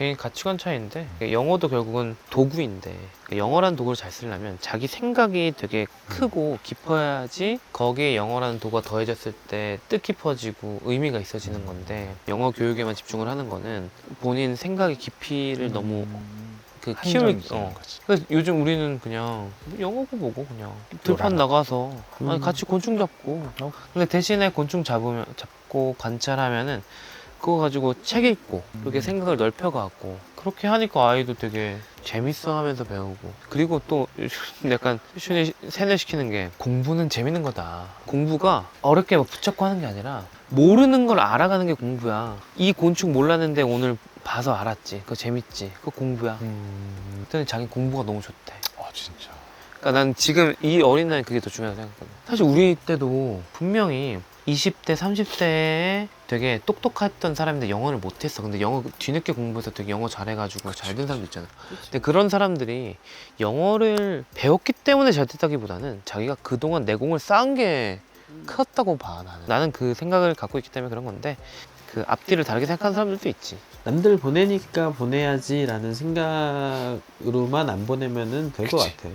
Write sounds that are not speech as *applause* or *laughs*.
개인 가치관 차이인데 영어도 결국은 도구인데 영어라는 도구를 잘 쓰려면 자기 생각이 되게 크고 깊어야지 거기에 영어라는 도구가 더해졌을 때 뜻깊어지고 의미가 있어지는 건데 영어 교육에만 집중을 하는 거는 본인 생각의 깊이를 너무 그 키울 어. 그래서 요즘 우리는 그냥 영어고 뭐고 그냥 들판. 나가서 아니, 음. 같이 곤충 잡고 어. 근데 대신에 곤충 잡으면 잡고 관찰하면은 그거 가지고 책 읽고 그렇게 음. 생각을 넓혀가고 그렇게 하니까 아이도 되게 재밌어 하면서 배우고 그리고 또 *laughs* 약간 튜션이 세뇌시키는 게 공부는 재밌는 거다 공부가 어렵게 막 붙잡고 하는 게 아니라 모르는 걸 알아가는 게 공부야 이 곤충 몰랐는데 오늘 봐서 알았지 그거 재밌지 그거 공부야 음. 그때는 자기 공부가 너무 좋대 아 진짜. 그러니까 난 지금 이 어린 나이 그게 더 중요하다고 생각하거든. 사실 우리 때도 분명히 20대, 30대에 되게 똑똑했던 사람인데 영어를 못했어. 근데 영어 뒤늦게 공부해서 되게 영어 잘해가지고 잘 된 사람도 있잖아. 근데 그런 사람들이 영어를 배웠기 때문에 잘 됐다기보다는 자기가 그동안 내공을 쌓은 게 컸다고 봐 나는. 나는 그 생각을 갖고 있기 때문에 그런 건데 그 앞뒤를 다르게 생각하는 사람들도 있지. 남들 보내니까 보내야지라는 생각으로만 안 보내면은 될 것. 같아.